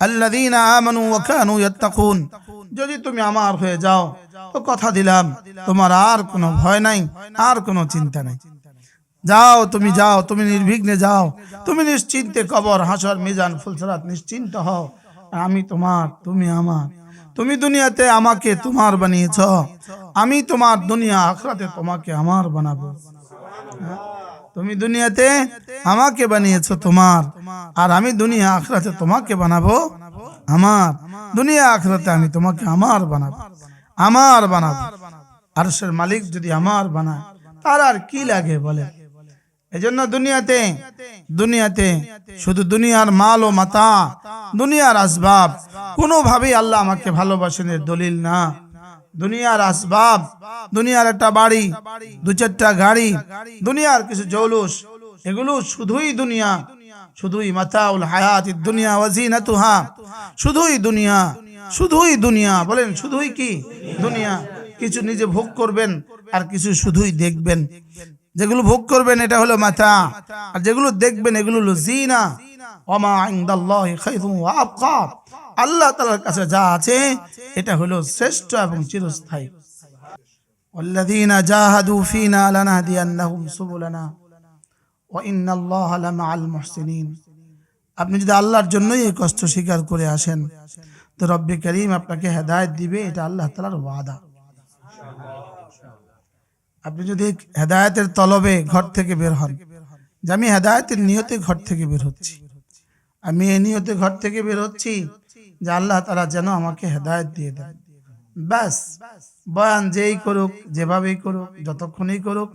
আল্লাযীনা আমানু ওয়া কানু ইয়াত্তাকুন। যদি তুমি আমার হয়ে যাও, তো কথা দিলাম, তোমার আর কোনো ভয় নাই, আর কোনো চিন্তা নাই। যাও, তুমি যাও, তুমি নির্বিঘ্নে যাও, তুমি নিশ্চিন্তে কবর, হাসর, মিজান, ফুলসরাত নিশ্চিন্ত হও। আমি তোমার, তুমি আমার। তুমি দুনিয়াতে আমাকে তোমার বানিয়েছ। আমি তোমার দুনিয়া আখরাতে তোমাকে আমার বানাবো। হ্যাঁ? তুমি দুনিয়াতে আমাকে বানিয়েছো তোমার। আর আমি দুনিয়া আখরাতে তোমাকে বানাবো আমার। দুনিয়া আখরাতে আমি তোমাকে আমার বানাবো। আমার বানাবো। আরশের মালিক যদি আমার বানায়, তার আর কি লাগে বলে? এজন্য দুনিয়াতে দুনিয়াতে শুধু দুনিয়ার মাল ও মাতা, দুনিয়ার আসবাব, কোনোভাবেই আল্লাহ আমাকে ভালোবাসেন এর দলিল না। দুনিয়ার আসবাব, দুনিয়ার একটা বাড়ি, দু চারটা গাড়ি, দুনিয়ার কিছু জৌলুস, এগুলো শুধুই দুনিয়া, শুধুই মাতাউল হায়াত দুনিয়া ওয়াজিনাতুহা শুধুই দুনিয়া শুধুই দুনিয়া, বলেন শুধুই কি? দুনিয়া। কিছু নিজে ভোগ করবেন আর কিছু শুধুই দেখবেন। যেগুলো ভোগ করবেন এটা হলো মাথা, আর যেগুলো দেখবেন এগুলো হলো জিনা। ওমা ইনদাল্লাহি খায়রুন ওয়া আল্লাহ তাআলার কাছে যা আছে এটা হলো শ্রেষ্ঠ এবং চিরস্থায়ী والذين جاهدوا فينا لنهدينهم سبلنا وإن الله لمع المحسنين আপনি যদি আল্লাহর জন্যই এই কষ্ট স্বীকার করে আসেন তো রব্বি করিম আপনাকে হেদায়েত দিবে এটা আল্লাহ তাআলার ওয়াদা আপনি যদি হেদায়েতের তলবে ঘর থেকে বের হন যে আমি হেদায়েতের নিয়তে ঘর থেকে বের হচ্ছি আমি এই নিয়তে ঘর থেকে বের হচ্ছি যে আল্লাহ তারা যেন আমাকে হেদায়েত দিয়ে দেন। ব্যাস, বয়ান যেই করুক, যেভাবেই করুক, যতক্ষণই করুক,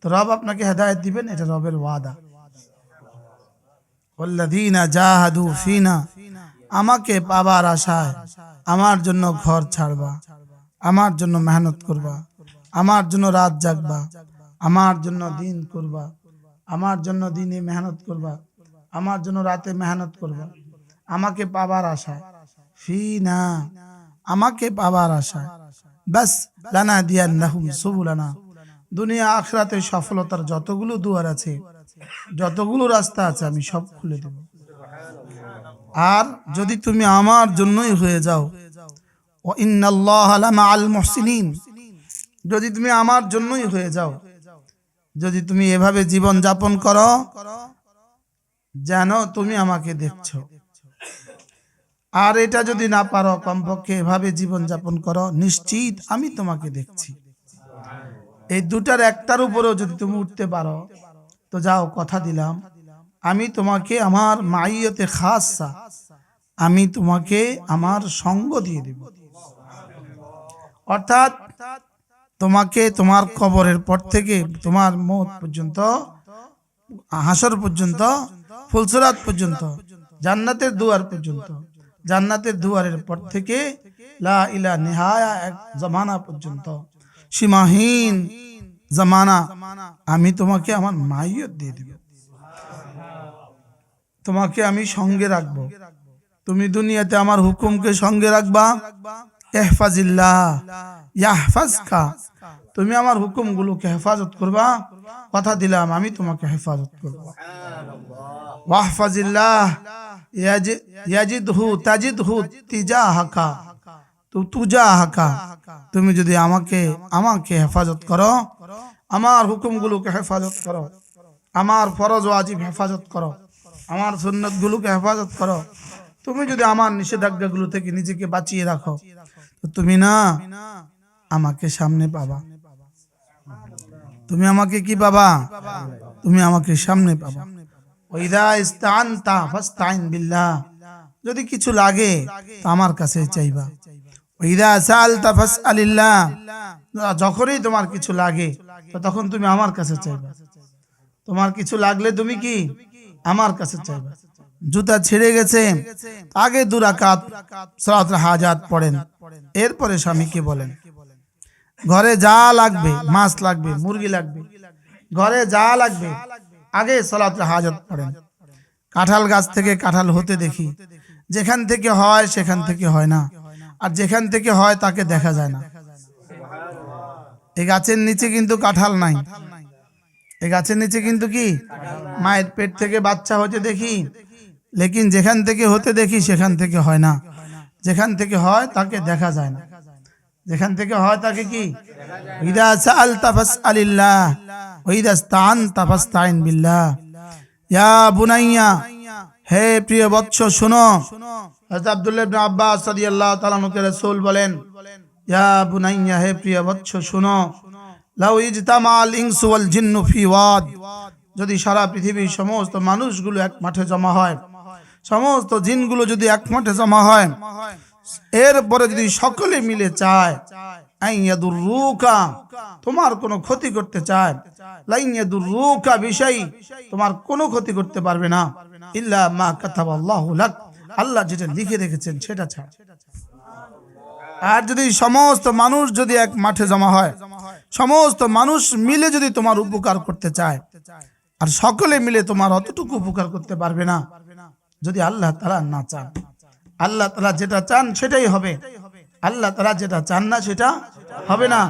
তো রব আপনাকে হেদায়েত দিবেন, এটা রবের ওয়াদা। ওল্লাদিনা জাহাদু ফিনা, আমাকে পাবার আশায় আমার জন্য ঘর ছাড়বা, আমার জন্য মেহনত করবা, আমার জন্য রাত জাগবা, আমার জন্য দিন করবা, আমার জন্য দিনে মেহনত করবা, আমার জন্য রাতে মেহনত করবা, আমাকে পাবার আশায়। ফি না আমাকে পাবার আশায় ব্যাস লানা দিয়ান নাহুম সুবুলানা। দুনিয়া আখরাতে সফলতার যতগুলো দুয়ার আছে, যতগুলো রাস্তা আছে, আমি সব খুলে দেব। আর যদি তুমি আমার জন্যই হয়ে যাও, ও ইন্নাল্লাহ আল মুহসিনিন। যদি তুমি আমার জন্যই হয়ে যাও, যদি তুমি এভাবে জীবন যাপন করো, যেন তুমি আমাকে দেখছ। আর এটা যদি না পারো, কমপক্ষে এভাবে জীবন যাপন করো। নিশ্চিত আমি তোমাকে দেখছি। এই দুটার একটার উপরেও যদি তুমি উঠতে পারো, তো যাও, কথা দিলাম। আমি তোমাকে আমার মাইয়তে খাসা, আমি তোমাকে আমার সঙ্গ দিয়ে দেব। অর্থাৎ তোমাকে তোমার কবরের পর থেকে, তোমার মত পর্যন্ত, হাসর পর্যন্ত, ফুলসরাত পর্যন্ত, জান্নাতের দুয়ার পর্যন্ত জান্নাতের দুয়ারের পর থেকে লা ইলা নেহায়া এক জমানা পর্যন্ত। সীমাহীন জামানা, আমি তোমাকে আমার মাইয়ত দিয়ে দেব। তোমাকে আমি সঙ্গে রাখব। তুমি দুনিয়াতে আমার হুকুমকে সঙ্গে রাখবা। এহফাজিল্লাহ, ইয়াহফাজকা। তুমি আমার হুকুমগুলোকে হেফাজত করবা। কথা দিলাম, আমি তোমাকে হেফাজত করব। ওয়াহফাজিল্লাহ। তুমি যদি আমাকে আমাকে হেফাজত করো, আমার হুকুমগুলোকে হেফাজত করো, আমার ফরজ ওয়াজিব হেফাজত করো, আমার সুন্নতগুলোকে হেফাজত করো, তুমি যদি আমার নিষেধাজ্ঞাগুলো থেকে নিজেকে বাঁচিয়ে রাখো, তো তুমি না আমাকে সামনে পাবা। তুমি আমাকে কি পাবা? তুমি আমাকে সামনে পাবা। যদি কিছু লাগে আমার কাছে চাইবা। ওইদা সালতা ফাসআলিল্লাহ। যখনই তোমার কিছু লাগে, তো তখন তুমি আমার কাছে চাইবা। তোমার কিছু লাগলে তুমি কি? আমার কাছে চাইবা। জুতা ছিঁড়ে গেছে, আগে দুরাকাত সালাত হাজাত পড়েন। এরপরে স্বামীকে বলেন, ঘরে যা লাগবে, মাছ লাগবে, মুরগি লাগবে, ঘরে যা লাগবে আগে সালাত হাজত পড়েন। কাঁঠাল গাছ থেকে কাঁঠাল হতে দেখি। যেখান থেকে হয়, সেখান থেকে হয় না। আর যেখান থেকে হয়, তাকে দেখা যায় না। এই গাছের নিচে কিন্তু কাঁঠাল নাই। এই গাছের নিচে কিন্তু কি? মায়ের পেট থেকে বাচ্চা হতে দেখি। লেকিন যেখান থেকে হতে দেখি, সেখান থেকে হয় না। যেখান থেকে হয়, তাকে দেখা যায় না। যেখান থেকে হয় তাকে কি? হে প্রিয় বৎস, শুনো। আব্বাস বলেন হে প্রিয় বৎস লাউ যদি সারা পৃথিবীর সমস্ত মানুষগুলো এক মাঠে জমা হয়, সমস্ত জিনগুলো যদি এক মাঠে জমা হয় এরপরে যদি সকলে মিলে চায় তোমার কোনো ক্ষতি করতে চায় লাইয়াদুর রুকা বিষয়, তোমার কোনো ক্ষতি করতে পারবে না। আল্লাহ যেটা লিখে রেখেছেন সেটা ছাড়া। আর যদি সমস্ত মানুষ যদি এক মাঠে জমা হয়, সমস্ত মানুষ মিলে যদি তোমার উপকার করতে চায়, আর সকলে মিলে তোমার অতটুকু উপকার করতে পারবে না, যদি আল্লাহ তারা না চান। আল্লাহ তারা যেটা চান সেটাই হবে। আল্লাহ তারা যেটা চান না সেটা হবে না।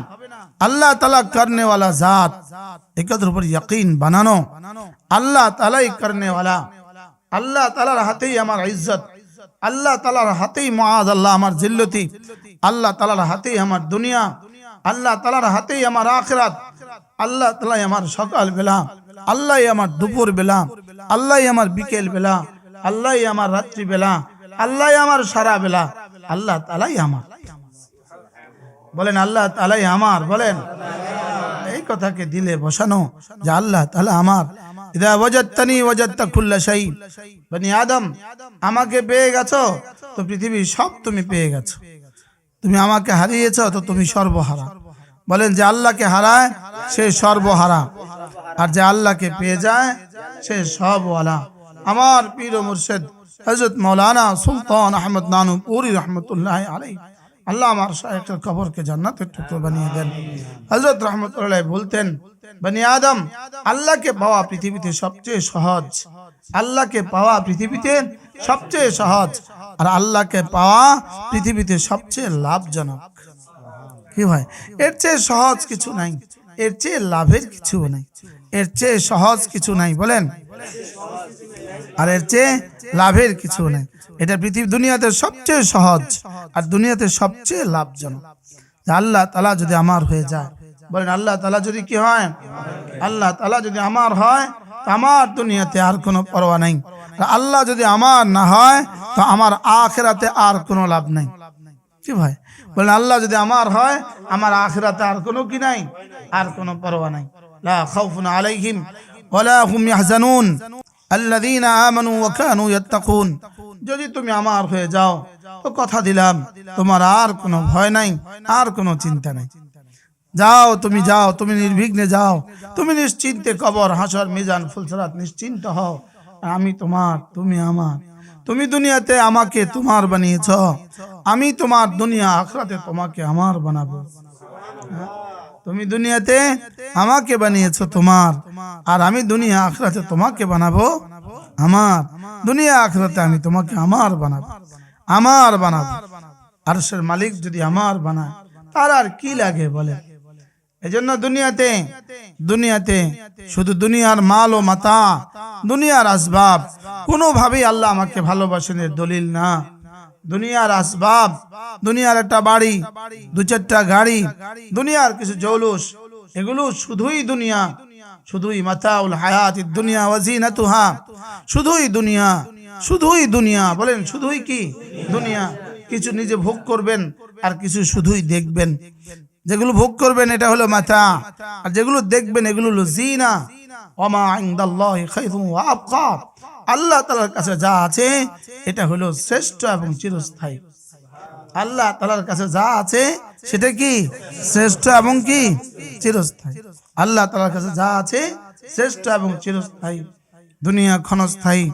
আল্লাহ তালা করনেওয়ালা জাত একত্র উপর ইয়কিন বানানো। আল্লাহ তালাই করনেওয়ালা। আল্লাহ তালার হাতেই আমার ইজ্জত। আল্লাহ তালার হাতেই মহাজ আল্লাহ আমার জিল্লতি। আল্লাহ তালার হাতেই আমার দুনিয়া। আল্লাহ তালার হাতেই আমার আখরাত। আল্লাহ তালাই আমার সকাল বেলা। আল্লাহ আমার দুপুর বেলা। আল্লাহ আমার বিকেল বেলা। আল্লাহ আমার রাত্রি বেলা। আল্লাহ আমার সারা বেলা। আল্লাহ তালাই আমার। বলেন, আল্লাহ তালাই আমার, বলেন। এই কথাকে দিলে বসানো যে আল্লাহ তালা আমার। ইদা ওয়াজাত্তানি ওয়াজাত্তা কুল্লা শাই বনি আদম, আমাকে পেয়ে গেছো, তো পৃথিবীর সব তুমি পেয়ে গেছো। তুমি আমাকে হারিয়েছ, তো তুমি সর্বহারা। বলেন, যে আল্লাহকে হারায়, সে সর্বহারা। আর যে আল্লাহকে পেয়ে যায়, সে সবওয়ালা। আমার পীর মুর্শেদ হজরত মৌলানা সুলতান আহমদ নানু পুরি রহমতুল্লাহ আলাই আল্লাহ আমার শাহেখের কবরকে জান্নাতের টুকরো বানিয়ে দেন। হজরত রহমতুল্লাহ বলতেন, বনি আদম, আল্লাহকে পাওয়া পৃথিবীতে সবচেয়ে সহজ। আল্লাহকে পাওয়া পৃথিবীতে সবচেয়ে সহজ। আর আল্লাহকে পাওয়া পৃথিবীতে সবচেয়ে লাভজনক। কি ভাই? এর চেয়ে সহজ কিছু নাই। এর চেয়ে লাভের কিছু নাই। এর চেয়ে সহজ কিছু নাই। বলেন আর এর চেয়ে লাভের কিছু নেই। এটা পৃথিবী দুনিয়াতে সবচেয়ে সহজ আর দুনিয়াতে সবচেয়ে লাভজনক। আল্লাহ তালা যদি আমার হয়ে যায়, বলেন আল্লাহ তালা যদি কি হয়? আল্লাহ তালা যদি আমার হয়, তো আমার দুনিয়াতে আর কোনো পরোয়া নেই। আল্লাহ যদি আমার না হয়, তো আমার আখেরাতে আর কোনো লাভ নাই। কি ভাই? বলেন আল্লাহ যদি আমার হয়, আমার আখেরাতে আর কোনো কি নাই? আর কোনো পরোয়া নাই। লা খাউফুন আলাইহিম ওয়ালা হুম ইয়াহজানুন। ইয়াত্তাকুন। যদি তুমি আমার হয়ে যাও, তো কথা দিলাম, তোমার আর কোনো ভয় নাই, আর কোনো চিন্তা নাই। যাও, তুমি যাও, তুমি নির্বিঘ্নে যাও, তুমি নিশ্চিন্তে কবর, হাসর, মিজান ফুলসরাত নিশ্চিন্ত হও। আমি তোমার, তুমি আমার। তুমি দুনিয়াতে আমাকে তোমার বানিয়েছ। আমি তোমার দুনিয়া আখরাতে তোমাকে আমার বানাবো। হ্যাঁ? তুমি দুনিয়াতে আমাকে বানিয়েছ তোমার, আর আমি দুনিয়া আখরাতে তোমাকে বানাবো আমার। দুনিয়া আখরাতে আমি তোমাকে আমার বানাবো আমার বানাবো। আরশের মালিক যদি আমার বানায়, তার আর কি লাগে বলে? এজন্য দুনিয়াতে দুনিয়াতে শুধু দুনিয়ার মাল ও মাতা, দুনিয়ার আসবাব, কোনোভাবেই আল্লাহ আমাকে ভালোবাসেন এর দলিল না। দুনিয়ার আসবাব, দুনিয়ার একটা বাড়ি, দু চারটা গাড়ি, দুনিয়ার কিছু জৌলুস, এগুলো শুধুই দুনিয়া, শুধুই মাতাউল হায়াত দুনিয়া ওয়াজিনাতুহা শুধুই দুনিয়া শুধুই দুনিয়া, বলেন শুধুই কি? দুনিয়া, কিছু নিজে ভোগ করবেন আর কিছু শুধুই দেখবেন। যেগুলো ভোগ করবেন এটা হলো মাথা, আর যেগুলো দেখবেন এগুলো হলো জিনা ওমা ইনদাল্লাহি খায়রুন ওয়া আল্লাহ তালার কাছে যা আছে, এটা হলো শ্রেষ্ঠ এবং চিরস্থায়ী। আল্লাহ তাআলার কাছে যা আছে, সেটা কি? শ্রেষ্ঠ এবং কি? চিরস্থায়ী। আল্লাহ তাআলার কাছে যা আছে, শ্রেষ্ঠ এবং চিরস্থায়ী। দুনিয়া ক্ষণস্থায়ী,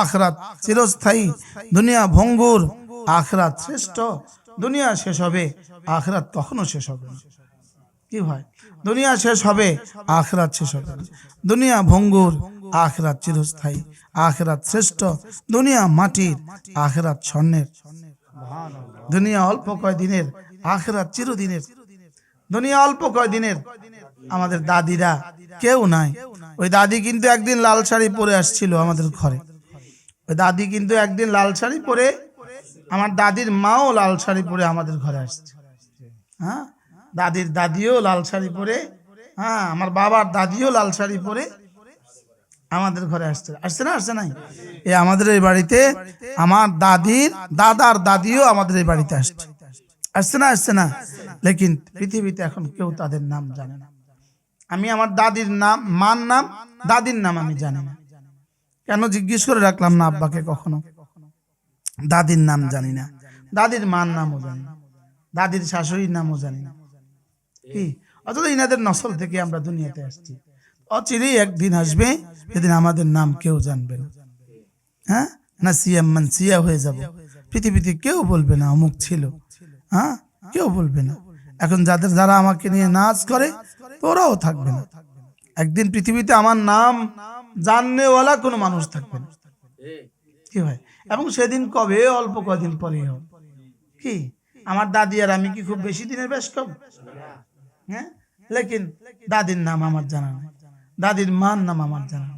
আখরাত চিরস্থায়ী। দুনিয়া ভঙ্গুর, আখরাত শ্রেষ্ঠ। দুনিয়া শেষ হবে, আখরাত কখনো শেষ হবে না। কি ভাই? দুনিয়া শেষ হবে, আখরাত শেষ হবে দুনিয়া ভঙ্গুর আখরাত চিরস্থায়ী, আখরাত শ্রেষ্ঠ, দুনিয়া মাটির, আখরাত স্বর্ণের। দুনিয়া অল্প কয় দিনের আখরাত চিরদিনের। দুনিয়া অল্প কয় দিনের আমাদের দাদিরা কেউ নাই। ওই দাদি কিন্তু একদিন লাল শাড়ি পরে আসছিল আমাদের ঘরে। ওই দাদি কিন্তু একদিন লাল শাড়ি পরে, আমার দাদির মাও লাল শাড়ি পরে আমাদের ঘরে আসছে। হ্যাঁ? দাদির দাদিও লাল শাড়ি পরে হ্যাঁ? আমার বাবার দাদিও লাল শাড়ি পরে আমাদের ঘরে আসছে। আসছে না, আসছে নাই? এ আমাদের এই বাড়িতে আমার দাদির, দাদার দাদিও আমাদের এই বাড়িতে আসছে। আসছে না আসছে না? লেকিন পৃথিবীতে এখন কেউ তাদের নাম জানে না। আমি আমার দাদির নাম, মার নাম, দাদির নাম আমি জানি না। কেন জিজ্ঞেস করে রাখলাম না আব্বাকে কখনো? দাদির নাম জানি না। দাদির মার নামও জানি না। দাদির শাশুড়ির নামও জানি না। কি? অথচ ইনাদের নসল থেকে আমরা দুনিয়াতে আসছি। অচিরেই একদিন আসবে, যেদিন আমাদের নাম কেউ জানবে না। হ্যাঁ? না সিয়াম মান সিয়া হয়ে যাব। পৃথিবীতে কেউ বলবে না অমুক ছিল। হ্যাঁ? কেউ বলবে না। এখন যাদের, যারা আমাকে নিয়ে নাচ করে তো ওরাও থাকবে না। একদিন পৃথিবীতে আমার নাম জাননেওয়ালা কোনো মানুষ থাকবে না। কি হয় এবং সেদিন কবে? অল্প কদিন পরে হবে। কি? আমার দাদি আর আমি কি খুব বেশি দিনের বেশ কম হ্যাঁ? লেকিন দাদির নাম আমার জানা নাই। দাদির মার নাম আমার জানা।